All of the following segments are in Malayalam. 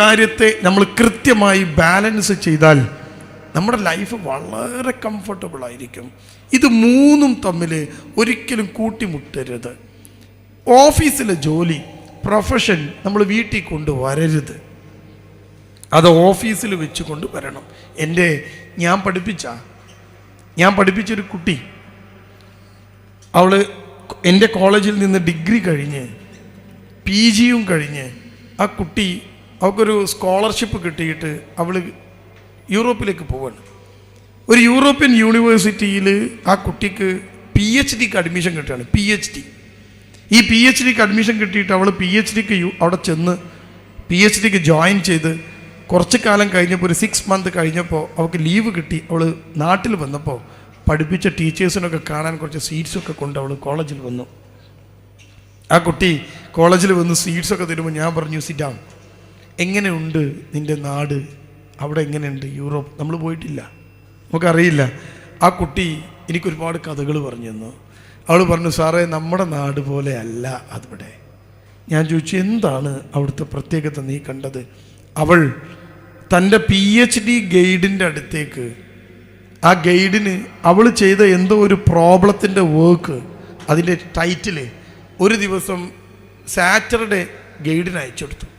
കാര്യത്തെ നമ്മൾ കൃത്യമായി ബാലൻസ് ചെയ്താൽ നമ്മുടെ ലൈഫ് വളരെ കംഫർട്ടബിൾ ആയിരിക്കും. ഇത് മൂന്നും തമ്മിൽ ഒരിക്കലും കൂട്ടിമുട്ടരുത്. ഓഫീസിലെ ജോലി പ്രൊഫഷൻ നമ്മൾ വീട്ടിൽ കൊണ്ടുവരരുത് അത് ഓഫീസിൽ വെച്ച് കൊണ്ട് വരണം. എന്റെ ഞാൻ പഠിപ്പിച്ച ഞാൻ പഠിപ്പിച്ചൊരു കുട്ടി. അവൾ എന്റെ കോളേജിൽ നിന്ന് ഡിഗ്രി കഴിഞ്ഞ് പി ജിയും കഴിഞ്ഞ് ആ കുട്ടി അവൾക്കൊരു സ്കോളർഷിപ്പ് കിട്ടിയിട്ട് അവൾ യൂറോപ്പിലേക്ക് പോവാണ്. ഒരു യൂറോപ്യൻ യൂണിവേഴ്സിറ്റിയിൽ ആ കുട്ടിക്ക് പി എച്ച് ഡിക്ക് അഡ്മിഷൻ കിട്ടുകയാണ് പി എച്ച് ഡി ഈ പി എച്ച് ഡിക്ക് അഡ്മിഷൻ കിട്ടിയിട്ട് അവൾ പി എച്ച് ഡിക്ക് അവിടെ ചെന്ന് പി എച്ച് ഡിക്ക് ജോയിൻ ചെയ്ത് കുറച്ച് കാലം കഴിഞ്ഞപ്പോൾ ഒരു സിക്സ് മന്ത് കഴിഞ്ഞപ്പോൾ അവൾക്ക് ലീവ് കിട്ടി. അവൾ നാട്ടിൽ വന്നപ്പോൾ പഠിപ്പിച്ച ടീച്ചേഴ്സിനൊക്കെ കാണാൻ കുറച്ച് സീറ്റ്സൊക്കെ കൊണ്ട് അവൾ കോളേജിൽ വന്നു. ആ കുട്ടി കോളേജിൽ വന്ന് സീറ്റ്സൊക്കെ തരുമ്പോൾ ഞാൻ പറഞ്ഞു സിറ്റാം എങ്ങനെയുണ്ട് നിന്റെ നാട്? അവിടെ എങ്ങനെയുണ്ട് യൂറോപ്പ്? നമ്മൾ പോയിട്ടില്ല. നമുക്കറിയില്ല. ആ കുട്ടി എനിക്കൊരുപാട് കഥകൾ പറഞ്ഞു തന്നു. അവൾ പറഞ്ഞു സാറേ നമ്മുടെ നാട് പോലെ അല്ല അതിവിടെ. ഞാൻ ചോദിച്ചു എന്താണ് അവിടുത്തെ പ്രത്യേകത നീ കണ്ടത്? അവൾ തന്റെ പി എച്ച് ഡി ഗൈഡിന്റെ അടുത്തേക്ക്. ആ ഗൈഡിന് അവൾ ചെയ്ത എന്തോ ഒരു പ്രോബ്ലത്തിന്റെ വർക്ക് അതിന്റെ ടൈറ്റിൽ ഒരു ദിവസം സാറ്റർഡേ ഗൈഡിന് അയച്ചു കൊടുത്തു.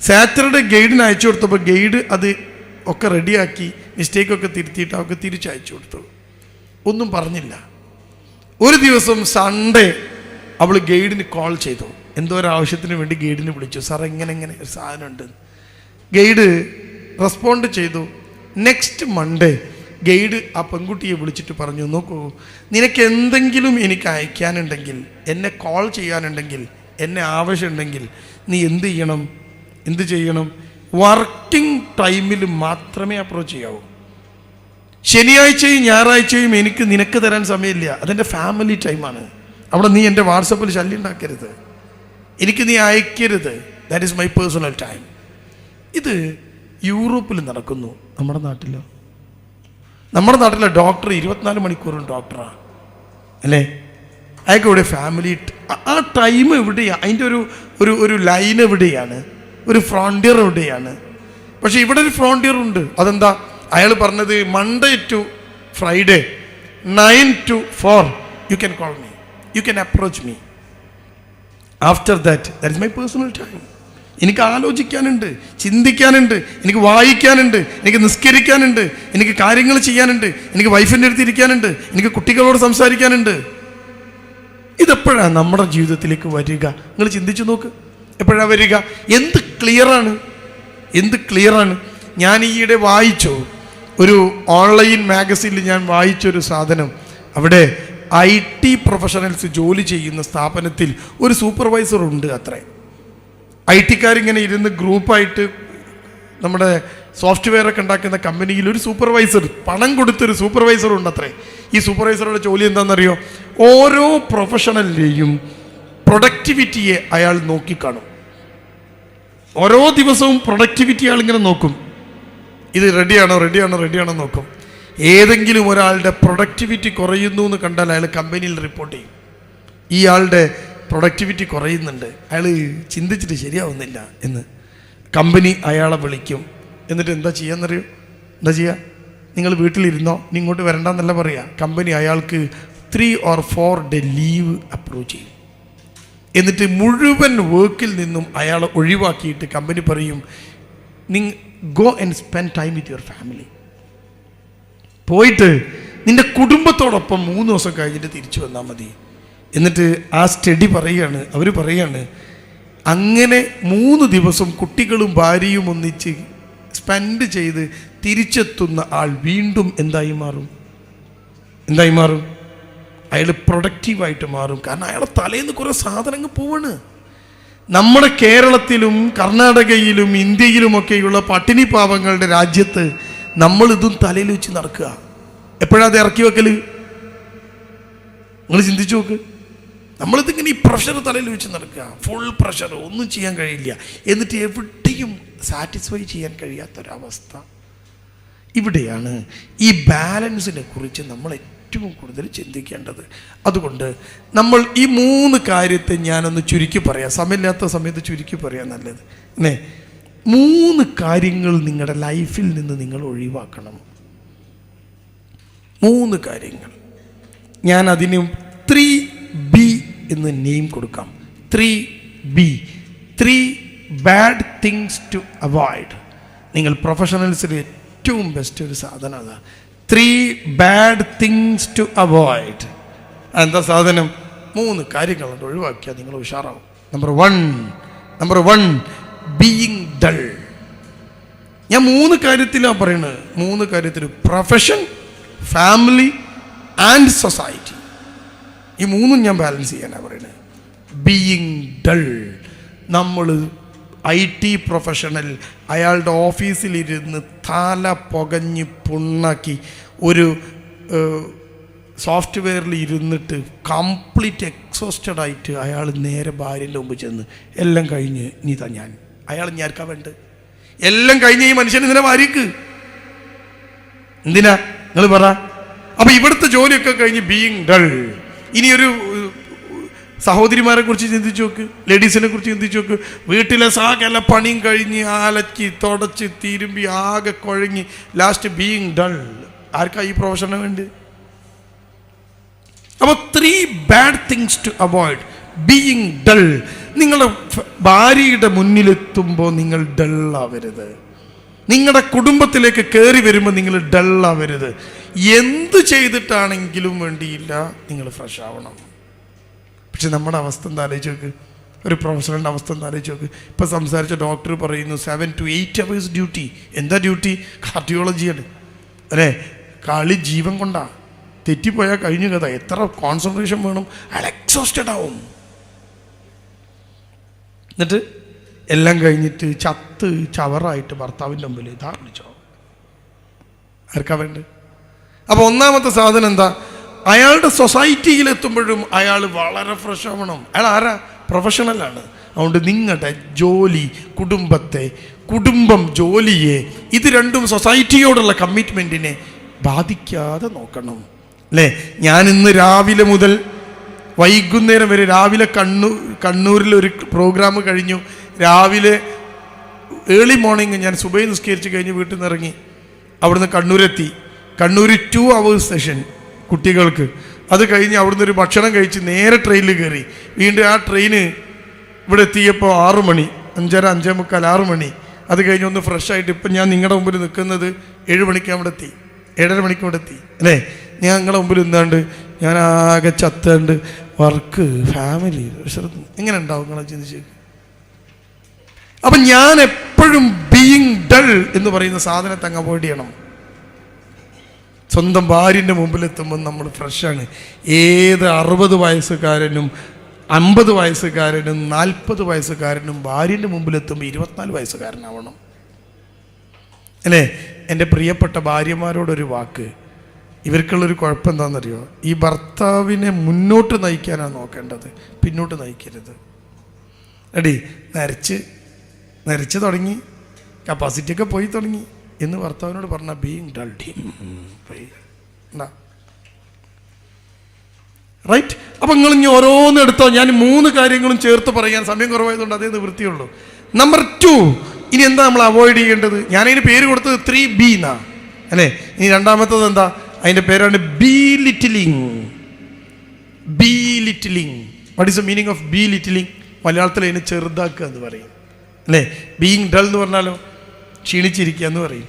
സാറ്റർഡേ ഗൈഡിന് അയച്ചു കൊടുത്തപ്പോൾ ഗൈഡ് അത് ഒക്കെ റെഡിയാക്കി മിസ്റ്റേക്കൊക്കെ തിരുത്തിയിട്ട് അവർക്ക് തിരിച്ചയച്ചു കൊടുത്തു. ഒന്നും പറഞ്ഞില്ല. ഒരു ദിവസം സൺഡേ അവൾ ഗൈഡിന് കോൾ ചെയ്തു. എന്തോ ഒരു ആവശ്യത്തിന് വേണ്ടി ഗൈഡിനെ വിളിച്ചു. സാർ എങ്ങനെ എങ്ങനെ ഒരു സാധനം ഉണ്ട് ഗൈഡ് റെസ്പോണ്ട് ചെയ്തു. നെക്സ്റ്റ് മൺഡേ ഗൈഡ് ആ പെൺകുട്ടിയെ വിളിച്ചിട്ട് പറഞ്ഞു നോക്കൂ നിനക്ക് എന്തെങ്കിലും എനിക്ക് അയക്കാനുണ്ടെങ്കിൽ എന്നെ കോൾ ചെയ്യാനുണ്ടെങ്കിൽ എന്നെ ആവശ്യമുണ്ടെങ്കിൽ നീ എന്ത് ചെയ്യണം? എന്ത് ചെയ്യണം? വർക്കിംഗ് ടൈമിൽ മാത്രമേ അപ്രോച്ച് ചെയ്യാവൂ. ശനിയാഴ്ചയും ഞായറാഴ്ചയും എനിക്ക് നിനക്ക് തരാൻ സമയമില്ല. അതെന്റെ ഫാമിലി ടൈമാണ് അവിടെ നീ എന്റെ വാട്സപ്പിൽ ശല്യം ഉണ്ടാക്കരുത്. എനിക്ക് നീ അയക്കരുത്. That is my personal time ഇത് യൂറോപ്പിൽ നടക്കുന്നു. നമ്മുടെ നാട്ടിലോ? നമ്മുടെ നാട്ടിലെ ഡോക്ടർ ഇരുപത്തിനാല് മണിക്കൂറും ഡോക്ടറാണ് അല്ലേ? അയാൾക്ക് ഇവിടെ ഫാമിലി ആ ടൈം എവിടെയാണ് അതിന്റെ ഒരു ഒരു ഒരു ലൈൻ എവിടെയാണ്? ഒരു ഫ്രോണ്ടിയർ എവിടെയാണ് പക്ഷെ ഇവിടെ ഒരു ഫ്രോണ്ടിയർ ഉണ്ട്. അതെന്താ? അയാൾ പറഞ്ഞത് Monday to Friday nine to four you can call me you can approach me after that that is my personal time എനിക്ക് ആലോചിക്കാനുണ്ട് ചിന്തിക്കാനുണ്ട് എനിക്ക് വായിക്കാനുണ്ട് എനിക്ക് നിസ്കരിക്കാനുണ്ട് എനിക്ക് കാര്യങ്ങൾ ചെയ്യാനുണ്ട് എനിക്ക് വൈഫിന്റെ അടുത്ത് ഇരിക്കാനുണ്ട് എനിക്ക് കുട്ടികളോട് സംസാരിക്കാനുണ്ട്. ഇതെപ്പോഴാണ് നമ്മുടെ ജീവിതത്തിലേക്ക് വരിക? നിങ്ങൾ ചിന്തിച്ചു നോക്ക്. എപ്പോഴാണ് വരിക? എന്ത് ക്ലിയറാണ്? എന്ത് ക്ലിയറാണ്? ഞാൻ ഈയിടെ വായിച്ചു ഒരു ഓൺലൈൻ മാഗസീനിൽ ഞാൻ വായിച്ചൊരു സാധനം. അവിടെ ഐ ടി പ്രൊഫഷണൽസ് ജോലി ചെയ്യുന്ന സ്ഥാപനത്തിൽ ഒരു സൂപ്പർവൈസർ ഉണ്ട് അത്രേ. ഐ ടിക്കാരിങ്ങനെ ഇരുന്ന് ഗ്രൂപ്പായിട്ട് നമ്മുടെ സോഫ്റ്റ്വെയർ ഒക്കെ ഉണ്ടാക്കുന്ന കമ്പനിയിൽ ഒരു സൂപ്പർവൈസർ പണം കൊടുത്തൊരു സൂപ്പർവൈസർ ഉണ്ട് അത്രേ. ഈ സൂപ്പർവൈസറുടെ ജോലി എന്താണെന്നറിയോ? ഓരോ പ്രൊഫഷണലിലെയും പ്രൊഡക്ടിവിറ്റിയെ അയാൾ നോക്കിക്കാണും. ഓരോ ദിവസവും പ്രൊഡക്ടിവിറ്റി ആളിങ്ങനെ നോക്കും. ഇത് റെഡിയാണോ റെഡിയാണോ റെഡിയാണോ നോക്കും. ഏതെങ്കിലും ഒരാളുടെ പ്രൊഡക്ടിവിറ്റി കുറയുന്നു എന്ന് കണ്ടാൽ അയാൾ കമ്പനിയിൽ റിപ്പോർട്ട് ചെയ്യും. ഈ ആളുടെ പ്രൊഡക്ടിവിറ്റി കുറയുന്നുണ്ട്. അയാൾ ചിന്തിച്ചിട്ട് ശരിയാവുന്നില്ല എന്ന്. കമ്പനി അയാളെ വിളിക്കും. എന്നിട്ട് എന്താ ചെയ്യാന്നറിയോ? എന്താ ചെയ്യുക നിങ്ങൾ വീട്ടിലിരുന്നോ? നീ ഇങ്ങോട്ട് വരണ്ടെന്നല്ല പറയുക കമ്പനി അയാൾക്ക് three or four day leave approve ചെയ്യും. എന്നിട്ട് മുഴുവൻ വർക്കിൽ നിന്നും അയാളെ ഒഴിവാക്കിയിട്ട് കമ്പനി പറയും നിങ് go and spend time with your family പോയിട്ട് നിന്റെ കുടുംബത്തോടൊപ്പം മൂന്ന് ദിവസം കഴിഞ്ഞിട്ട് തിരിച്ചു വന്നാൽ മതി. എന്നിട്ട് ആ സ്റ്റഡി പറയുകയാണ് അവർ പറയുകയാണ് അങ്ങനെ മൂന്ന് ദിവസം കുട്ടികളും ഭാര്യയും ഒന്നിച്ച് സ്പെൻഡ് ചെയ്ത് തിരിച്ചെത്തുന്ന ആൾ വീണ്ടും എന്തായി മാറും? എന്തായി മാറും? അയാൾ പ്രൊഡക്റ്റീവായിട്ട് മാറും. കാരണം അയാളെ തലേന്ന് കുറേ സാധനങ്ങൾ പോവാണ്. നമ്മുടെ കേരളത്തിലും കർണാടകയിലും ഇന്ത്യയിലുമൊക്കെയുള്ള പട്ടിണി പാവങ്ങളുടെ രാജ്യത്ത് നമ്മളിതും തലയിൽ വെച്ച് നടക്കുക. എപ്പോഴാണ് അത് ഇറക്കി വെക്കൽ? നിങ്ങൾ ചിന്തിച്ചു നോക്ക്. നമ്മളിതിങ്ങനെ ഈ പ്രഷർ തലയിൽ വെച്ച് നടക്കുക. ഫുൾ പ്രഷർ ഒന്നും ചെയ്യാൻ കഴിയില്ല. എന്നിട്ട് എവിടെയും സാറ്റിസ്ഫൈ ചെയ്യാൻ കഴിയാത്തൊരവസ്ഥ. ഇവിടെയാണ് ഈ ബാലൻസിനെ കുറിച്ച് നമ്മൾ ഏറ്റവും കൂടുതൽ ചിന്തിക്കേണ്ടത്. അതുകൊണ്ട് നമ്മൾ ഈ മൂന്ന് കാര്യത്തെ ഞാനൊന്ന് ചുരുക്കി പറയാം. സമയമില്ലാത്ത സമയത്ത് ചുരുക്കി പറയാം നല്ലത്. അല്ലേ മൂന്ന് കാര്യങ്ങൾ നിങ്ങളുടെ ലൈഫിൽ നിന്ന് നിങ്ങൾ ഒഴിവാക്കണം. മൂന്ന് കാര്യങ്ങൾ. ഞാൻ അതിന് ത്രീ ബി എന്ന് നെയിം കൊടുക്കാം. Three B. Three bad things to avoid നിങ്ങൾ പ്രൊഫഷണൽസിൽ ഏറ്റവും ബെസ്റ്റ് ഒരു സാധനം അതാ. Three bad things to avoid എന്താ സാധനം? മൂന്ന് കാര്യങ്ങളുണ്ട് ഒഴിവാക്കിയാൽ നിങ്ങൾ ഉഷാറാവും. Number one number one being dull ഞാൻ മൂന്ന് കാര്യത്തിലാണ് പറയുന്നത് മൂന്ന് കാര്യത്തിൽ പ്രൊഫഷൻ ഫാമിലി ആൻഡ് സൊസൈറ്റി ഈ മൂന്നും ഞാൻ ബാലൻസ് ചെയ്യാനാണ് പറയുന്നത് ബീയിങ് ഡൾ നമ്മൾ ഐ ടി പ്രൊഫഷണൽ അയാളുടെ ഓഫീസിലിരുന്ന് തല പുകഞ്ഞ് പുണ്ണാക്കി ഒരു സോഫ്റ്റ്വെയറിൽ ഇരുന്നിട്ട് കംപ്ലീറ്റ് എക്സോസ്റ്റഡ് ആയിട്ട് അയാൾ നേരെ ഭാര്യന്റെ മുമ്പ് ചെന്ന് എല്ലാം കഴിഞ്ഞ് നീ താ ഞാൻ. അയാൾ ഞാർക്കാ വേണ്ട എല്ലാം കഴിഞ്ഞ് ഈ മനുഷ്യൻ ഇതിനെ ഭാര്യക്ക്? എന്തിനാ? നിങ്ങൾ പറ. അപ്പൊ ഇവിടുത്തെ ജോലിയൊക്കെ കഴിഞ്ഞ് ബീയിങ് ഡൾ ഇനി ഒരു ഏഹ്, സഹോദരിമാരെ കുറിച്ച് ചിന്തിച്ചു നോക്ക് ലേഡീസിനെ കുറിച്ച് ചിന്തിച്ചു നോക്ക്. വീട്ടിലെ സാകല പണിയും കഴിഞ്ഞ് ആലക്കി തുടച്ച് തിരുമ്പി ആകെ കുഴങ്ങി ലാസ്റ്റ് ബീയിങ് ഡൾ ആർക്കാ ഈ പ്രൊഫഷന് വേണ്ടി? അപ്പോൾ three bad things to avoid being dull നിങ്ങളുടെ ഭാര്യയുടെ മുന്നിലെത്തുമ്പോൾ നിങ്ങൾ ഡള്ളാവരുത് നിങ്ങളുടെ കുടുംബത്തിലേക്ക് കയറി വരുമ്പോൾ നിങ്ങൾ ഡള്ളാവരുത് എന്ത് ചെയ്തിട്ടാണെങ്കിലും വേണ്ടിയില്ല നിങ്ങൾ ഫ്രഷ് ആവണം. പക്ഷെ നമ്മുടെ അവസ്ഥ എന്താ ആലോചിച്ച് നോക്ക്. ഒരു പ്രൊഫഷണലിന്റെ അവസ്ഥ എന്താ ആലോചിച്ച് നോക്ക്. ഇപ്പം സംസാരിച്ച ഡോക്ടർ പറയുന്നു seven to eight hours duty എന്താ ഡ്യൂട്ടി കാർഡിയോളജിയാണ് അല്ലേ? കളി ജീവൻ കൊണ്ടാണ് തെറ്റിപ്പോയാൽ കഴിഞ്ഞ കഥ. എത്ര കോൺസെൻട്രേഷൻ വേണം? അയാൾ എക്സോസ്റ്റഡ് ആവും. എന്നിട്ട് എല്ലാം കഴിഞ്ഞിട്ട് ചത്ത് ചവറായിട്ട് ഭർത്താവിന്റെ മുമ്പിൽ വിളിച്ചോ. ആർക്കാ വേണ്ടത്? അപ്പോൾ ഒന്നാമത്തെ സാധനം എന്താ? അയാളുടെ സൊസൈറ്റിയിലെത്തുമ്പോഴും അയാൾ വളരെ ഫ്രഷ് ആവണം. അയാൾ ആരാ? പ്രൊഫഷണലാണ് അതുകൊണ്ട് നിങ്ങളുടെ ജോലി കുടുംബത്തെ കുടുംബം ജോലിയെ ഇത് രണ്ടും സൊസൈറ്റിയോടുള്ള കമ്മിറ്റ്മെന്റിനെ ബാധിക്കാതെ നോക്കണം. അല്ലേ? ഞാൻ ഇന്ന് രാവിലെ മുതൽ വൈകുന്നേരം വരെ രാവിലെ കണ്ണൂർ കണ്ണൂരിൽ ഒരു പ്രോഗ്രാം കഴിഞ്ഞു. രാവിലെ ഏർലി മോർണിംഗ് ഞാൻ സുബൈ നിസ്കരിച്ച് കഴിഞ്ഞ് വീട്ടിൽ നിന്ന് ഇറങ്ങി. അവിടുന്ന് കണ്ണൂരെത്തി. കണ്ണൂർ ടു അവേഴ്സ് സെഷൻ കുട്ടികൾക്ക്. അത് കഴിഞ്ഞ് അവിടുന്ന് ഒരു ഭക്ഷണം കഴിച്ച് നേരെ ട്രെയിനിൽ കയറി വീണ്ടും ആ ട്രെയിന് ഇവിടെ എത്തിയപ്പോൾ ആറു മണി അഞ്ചര അഞ്ചേ മുക്കാൽ ആറു മണി. അത് കഴിഞ്ഞ് ഒന്ന് ഫ്രഷ് ആയിട്ട് ഇപ്പം ഞാൻ നിങ്ങളുടെ മുമ്പിൽ നിൽക്കുന്നത് ഏഴ് മണിക്ക് അവിടെ എത്തി. ഏഴര മണിക്ക് അവിടെ എത്തി. അല്ലേ? ഞാൻ നിങ്ങളുടെ മുമ്പിൽ നിന്നാണ്ട് ഞാൻ ആകെ ചത്തുണ്ട് വർക്ക് ഫാമിലി ശ്രദ്ധ എങ്ങനെ ഉണ്ടാവും നിങ്ങളെ ചിന്തിച്ച്? അപ്പം ഞാൻ എപ്പോഴും ബീയിങ് ഡൾ എന്ന് പറയുന്ന സാധനത്തെ അങ്ങ് അവോയ്ഡ് ചെയ്യണം. സ്വന്തം ഭാര്യന്റെ മുമ്പിലെത്തുമ്പോൾ നമ്മൾ ഫ്രഷാണ് ഏത് അറുപത് വയസ്സുകാരനും അമ്പത് വയസ്സുകാരനും നാൽപ്പത് വയസ്സുകാരനും ഭാര്യന്റെ മുമ്പിലെത്തുമ്പോൾ ഇരുപത്തിനാല് വയസ്സുകാരനാവണം. അല്ലേ? എന്റെ പ്രിയപ്പെട്ട ഭാര്യമാരോടൊരു വാക്ക്. ഇവർക്കുള്ളൊരു കുഴപ്പം എന്താണെന്നറിയോ ഈ ഭർത്താവിനെ മുന്നോട്ട് നയിക്കാനാണ് നോക്കേണ്ടത്. പിന്നോട്ട് നയിക്കരുത്. എടി നരച്ച്. നരച്ച് തുടങ്ങി. കപ്പാസിറ്റിയൊക്കെ പോയി തുടങ്ങി. എന്ന് ഭർത്താവിനോട് പറഞ്ഞ ബീങ് ഡൾ പോയി. റൈറ്റ് അപ്പം നിങ്ങൾ ഇനി ഓരോന്ന് എടുത്തോ. ഞാൻ മൂന്ന് കാര്യങ്ങളും ചേർത്ത് പറയാൻ സമയം കുറവായതുകൊണ്ട് അതേ നിവൃത്തിയുള്ളൂ. നമ്പർ ടു ഇനി എന്താ നമ്മൾ അവോയ്ഡ് ചെയ്യേണ്ടത്? ഞാനതിന് പേര് കൊടുത്തത് ത്രീ ബി എന്നാ അല്ലേ? ഇനി രണ്ടാമത്തത് എന്താ? അതിന്റെ പേരാണ് belittling belittling what is the meaning of belittling മലയാളത്തിൽ അതിനെ ചെറുതാക്കുക എന്ന് പറയും. അല്ലേ? ബീയിങ് ഡൾ എന്ന് പറഞ്ഞാലോ? ക്ഷീണിച്ചിരിക്കുക എന്ന് പറയും.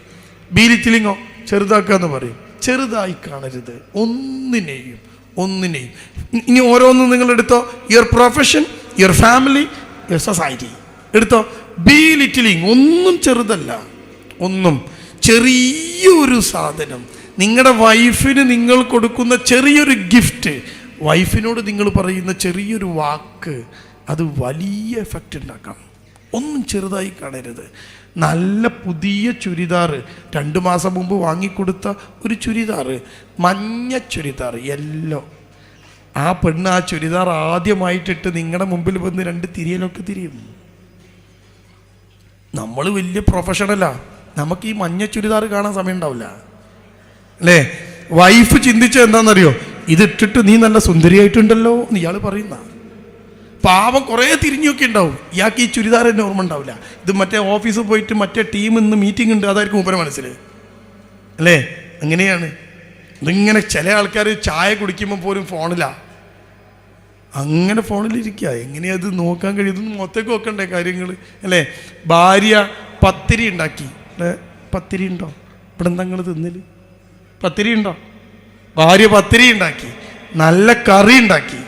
ബീലിച്ചിലിങ്ങോ ചെറുതാക്കുക എന്ന് പറയും. ചെറുതായി കാണരുത്. ഒന്നിനെയും ഒന്നിനെയും. ഇനി ഓരോന്നും നിങ്ങൾ എടുത്തോ. Your profession your family your society എടുത്തോ. ബി ലിറ്റിലിങ് ഒന്നും ചെറുതല്ല. ഒന്നും. ചെറിയൊരു സാധനം. നിങ്ങളുടെ വൈഫിന് നിങ്ങൾ കൊടുക്കുന്ന ചെറിയൊരു ഗിഫ്റ്റ് വൈഫിനോട് നിങ്ങൾ പറയുന്ന ചെറിയൊരു വാക്ക് അത് വലിയ എഫക്റ്റ് ഉണ്ടാക്കാം ഒന്നും ചെറുതായി കാണരുത്. നല്ല പുതിയ ചുരിദാർ രണ്ട് മാസം മുമ്പ് വാങ്ങിക്കൊടുത്ത ഒരു ചുരിദാർ മഞ്ഞ ചുരിദാർ യെല്ലോ ആ പെണ്ണ് ആ ചുരിദാർ ആദ്യമായിട്ടിട്ട് നിങ്ങളുടെ മുമ്പിൽ വന്ന് രണ്ട് തിരിയലൊക്കെ തിരിയും. നമ്മൾ വലിയ പ്രൊഫഷണലാ നമുക്ക് ഈ മഞ്ഞ ചുരിദാർ കാണാൻ സമയം ഉണ്ടാവില്ല. അല്ലേ? വൈഫ് ചിന്തിച്ച എന്താണെന്നറിയോ? ഇതിട്ടിട്ട് നീ നല്ല സുന്ദരിയായിട്ടുണ്ടല്ലോ എന്ന് ഇയാൾ പറയുന്ന പാവം കുറേ തിരിഞ്ഞൊക്കെ ഉണ്ടാവും. ഇയാൾക്ക് ഈ ചുരിദാർ തന്നെ ഓർമ്മ ഉണ്ടാവില്ല. ഇത് മറ്റേ ഓഫീസിൽ പോയിട്ട് മറ്റേ ടീം ഇന്ന് മീറ്റിംഗ് ഉണ്ട്. അതായിരിക്കും മൂപ്പര മനസ്സിൽ. അല്ലേ? അങ്ങനെയാണ്. ഇതിങ്ങനെ ചില ആൾക്കാർ ചായ കുടിക്കുമ്പോൾ പോലും ഫോണിലാണ് അങ്ങനെ ഫോണിലിരിക്കുക. എങ്ങനെയാ അത് നോക്കാൻ കഴിയുന്നത് മൊത്തക്ക് നോക്കണ്ടേ കാര്യങ്ങൾ അല്ലേ? ഭാര്യ പത്തിരി ഉണ്ടാക്കി. പത്തിരി ഉണ്ടോ? ഇവിടെ എന്താ നിങ്ങൾ പത്തിരി ഉണ്ടോ? ഭാര്യ പത്തിരി ഉണ്ടാക്കി. നല്ല കറി ഉണ്ടാക്കി.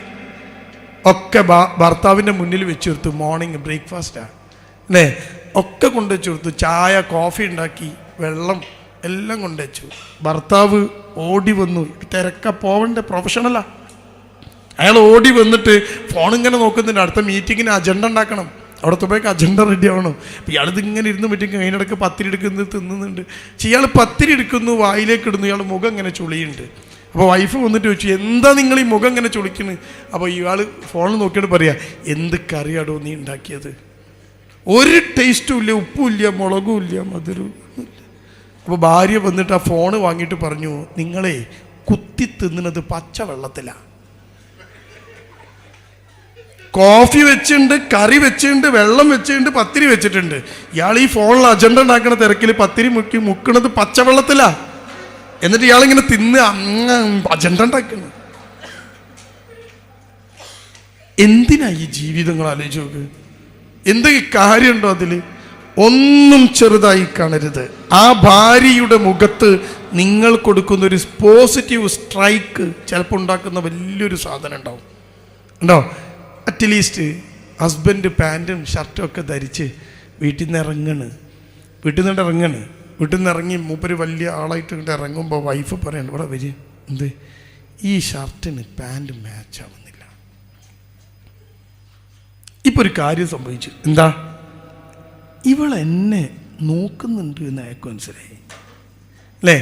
ഒക്കെ ഭർത്താവിന്റെ മുന്നിൽ വെച്ച് കൊടുത്തു മോർണിംഗ് ബ്രേക്ക്ഫാസ്റ്റാണ് അല്ലേ ഒക്കെ കൊണ്ടുവച്ചു കൊടുത്തു ചായ കോഫി ഉണ്ടാക്കി വെള്ളം എല്ലാം കൊണ്ടുവച്ചു ഭർത്താവ് ഓടി വന്നു. തിരക്ക പോവണ്ട പ്രൊഫഷണലാ അയാൾ ഓടി വന്നിട്ട് ഫോൺ ഇങ്ങനെ നോക്കുന്നുണ്ട് അടുത്ത മീറ്റിങ്ങിന് അജണ്ട ഉണ്ടാക്കണം. അവിടെ പോയി അജണ്ട റെഡി ആവണം. അപ്പം ഇയാളിത് ഇങ്ങനെ ഇരുന്ന് മീറ്റിംഗ് അതിനിടയ്ക്ക് പത്തിരി എടുക്കുന്നത് തിന്നുന്നുണ്ട്. ഇയാൾ പത്തിരി എടുക്കുന്നു വായിലേക്ക് ഇടുന്നു. ഇയാൾ മുഖം ഇങ്ങനെ ചുളിയുണ്ട്. അപ്പോൾ വൈഫ് വന്നിട്ട് ചോദിച്ചു എന്താ നിങ്ങൾ ഈ മുഖം ഇങ്ങനെ ചുളിക്കുന്നത് അപ്പോൾ ഇയാൾ ഫോണിൽ നോക്കിയിട്ട് പറയാ എന്ത് കറിയാടോ നീ ഉണ്ടാക്കിയത്? ഒരു ടേസ്റ്റും ഇല്ല ഉപ്പും ഇല്ല മുളകും ഇല്ല മധുരവും അപ്പോൾ ഭാര്യ വന്നിട്ട് ആ ഫോണ് വാങ്ങിയിട്ട് പറഞ്ഞു നിങ്ങളെ കുത്തി തിന്നുന്നത് പച്ച വെള്ളത്തിലാണ് കോഫി വെച്ചിട്ടുണ്ട് കറി വെച്ചിട്ടുണ്ട് വെള്ളം വെച്ചിട്ടുണ്ട് പത്തിരി വെച്ചിട്ടുണ്ട്. ഇയാൾ ഈ ഫോണിൽ അജണ്ട ഉണ്ടാക്കുന്ന തിരക്കിൽ പത്തിരി മുക്കി മുക്കണത് പച്ചവെള്ളത്തിലാ. എന്നിട്ട് ഇയാളിങ്ങനെ തിന്ന് അങ്ങ് അജണ്ട ഉണ്ടാക്കുന്നു എന്തിനാ ഈ ജീവിതങ്ങൾ ആലോചിച്ച് നോക്ക്? എന്തെങ്കിലും കാര്യമുണ്ടോ അതിൽ ഒന്നും ചെറുതായി കാണരുത്. ആ ഭാര്യയുടെ മുഖത്ത് നിങ്ങൾ കൊടുക്കുന്ന ഒരു പോസിറ്റീവ് സ്ട്രൈക്ക് ചിലപ്പോൾ ഉണ്ടാക്കുന്ന വലിയൊരു സാധനം ഉണ്ടാവും. ഉണ്ടോ? അറ്റ്ലീസ്റ്റ് ഹസ്ബൻഡ് പാന്റും ഷർട്ടും ഒക്കെ ധരിച്ച് വീട്ടിൽ നിന്ന് ഇറങ്ങണ്. വീട്ടിൽ നിന്ന് ഇറങ്ങണ്. വീട്ടിൽ നിന്ന് ഇറങ്ങി മൂപ്പര് വലിയ ആളായിട്ട് ഇങ്ങോട്ട് ഇറങ്ങുമ്പോൾ വൈഫ് പറയുന്നുണ്ട് ഇവിടെ വരിക എന്ത്? ഈ ഷർട്ടിന് പാന്റ് മാച്ച് ആവുന്നില്ല. ഇപ്പോൾ ഒരു കാര്യം സംഭവിച്ചു. എന്താ? ഇവൾ എന്നെ നോക്കുന്നുണ്ട് എന്ന് അയാൾക്ക് മനസ്സിലായി. അല്ലേ?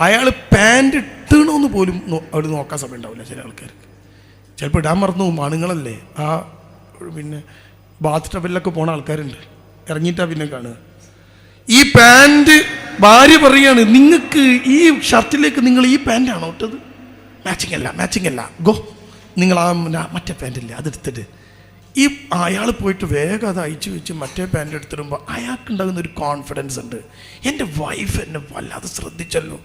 അയാൾ പാന്റ് ഇട്ടണമെന്ന് പോലും അവർ നോക്കാൻ സമയം ഉണ്ടാവില്ല ചില ആൾക്കാർക്ക്. ചിലപ്പോൾ ഇടാൻ മറന്നു പോകും ആണുങ്ങളല്ലേ? ആ പിന്നെ ബാത്ത് ടബിലൊക്കെ പോണ ആൾക്കാരുണ്ട്. ഇറങ്ങിയിട്ടാ പിന്നെ കാണുക. ഈ പാന്റ് ഭാര്യ പറയാണ് നിങ്ങൾക്ക് ഈ ഷർട്ടിലേക്ക് നിങ്ങൾ ഈ പാന്റാണോ ഇട്ടത്? മാച്ചിങ് അല്ല മാച്ചിങ് അല്ല. ഗോ നിങ്ങൾ ആ മറ്റേ പാന്റില്ല അതെടുത്തിട്ട് ഈ അയാൾ പോയിട്ട് വേഗം അത് അയച്ചു വെച്ച് മറ്റേ പാന്റ് എടുത്തിടുമ്പോൾ അയാൾക്കുണ്ടാകുന്ന ഒരു കോൺഫിഡൻസ് ഉണ്ട്. എന്റെ വൈഫ് എന്നെ വല്ലാതെ ശ്രദ്ധിച്ചല്ലോ.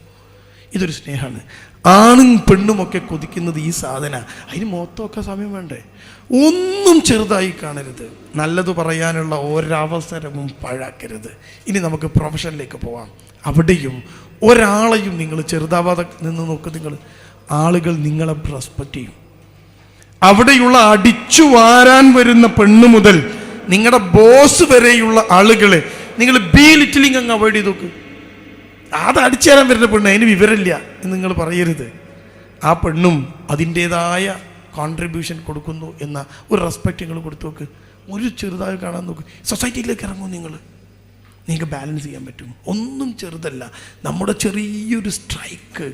ഇതൊരു സ്നേഹമാണ് ആണും പെണ്ണുമൊക്കെ കൊതിക്കുന്നത് ഈ സാധന. അതിന് മൊത്തമൊക്കെ സമയം വേണ്ടേ? ഒന്നും ചെറുതായി കാണരുത്. നല്ലത് പറയാനുള്ള ഒരവസരവും പഴാക്കരുത്. ഇനി നമുക്ക് പ്രൊഫഷനിലേക്ക് പോവാം. അവിടെയും ഒരാളെയും നിങ്ങൾ ചെറുതാവാതെ നിന്ന് നോക്ക് നിങ്ങൾ. ആളുകൾ നിങ്ങളെ റെസ്പെക്റ്റ് ചെയ്യും. അവിടെയുള്ള അടിച്ചു വാരാൻ വരുന്ന പെണ്ണ് മുതൽ നിങ്ങളുടെ ബോസ് വരെയുള്ള ആളുകളെ നിങ്ങൾ ബി ലിറ്റിലിംഗ് അങ്ങ് അവോയ്ഡ് ചെയ്ത് നോക്ക്. അത് അടിച്ചു തരാൻ വരുന്ന പെണ്ണ് അതിന് വിവരമില്ല എന്ന് നിങ്ങൾ പറയരുത്. ആ പെണ്ണും അതിന്റേതായ കോൺട്രിബ്യൂഷൻ കൊടുക്കുന്നു എന്ന ഒരു റെസ്പെക്റ്റ് നിങ്ങൾ കൊടുത്തു നോക്ക്. ഒരു ചെറുതായി കാണാൻ നോക്ക്. സൊസൈറ്റിയിലേക്ക് ഇറങ്ങും നിങ്ങൾ. നിങ്ങൾക്ക് ബാലൻസ് ചെയ്യാൻ പറ്റും. ഒന്നും ചെറുതല്ല. നമ്മുടെ ചെറിയൊരു സ്ട്രൈക്ക്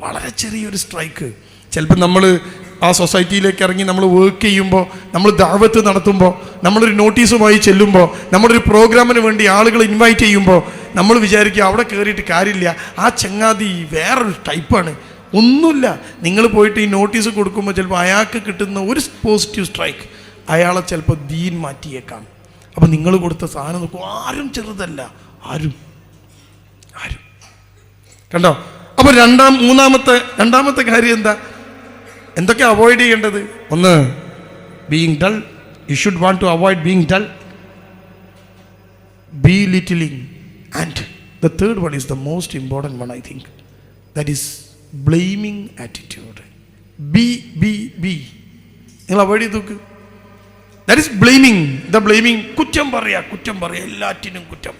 വളരെ ചെറിയൊരു സ്ട്രൈക്ക് ചിലപ്പോൾ നമ്മൾ ആ സൊസൈറ്റിയിലേക്ക് ഇറങ്ങി നമ്മൾ വർക്ക് ചെയ്യുമ്പോൾ നമ്മൾ ദാവത്ത് നടത്തുമ്പോൾ നമ്മളൊരു നോട്ടീസുമായി ചെല്ലുമ്പോൾ നമ്മളൊരു പ്രോഗ്രാമിന് വേണ്ടി ആളുകൾ ഇൻവൈറ്റ് ചെയ്യുമ്പോൾ നമ്മൾ വിചാരിക്കുക അവിടെ കയറിയിട്ട് കാര്യമില്ല. ആ ചങ്ങാതി വേറൊരു ടൈപ്പാണ്. ഒന്നുമില്ല. നിങ്ങൾ പോയിട്ട് ഈ നോട്ടീസ് കൊടുക്കുമ്പോൾ ചിലപ്പോൾ അയാൾക്ക് കിട്ടുന്ന ഒരു പോസിറ്റീവ് സ്ട്രൈക്ക് അയാളെ ചിലപ്പോൾ ദീൻ മാറ്റിയേക്കാം. അപ്പം നിങ്ങൾ കൊടുത്ത സാധനം നോക്കും. ആരും ചെറുതല്ല. ആരും. ആരും. കണ്ടോ? അപ്പോൾ രണ്ടാം മൂന്നാമത്തെ രണ്ടാമത്തെ കാര്യം എന്താ? എന്തൊക്കെ അവോയ്ഡ് ചെയ്യേണ്ടത്? ഒന്ന് being dull you should want to avoid being dull belittling and the third one is the most important one I think that is blaming attitude B B B നിങ്ങൾ അവോയ്ഡ് ചെയ്ത് നോക്ക്. That is blaming the blaming കുറ്റം പറയാ കുറ്റം പറയാ. എല്ലാറ്റിനും കുറ്റം.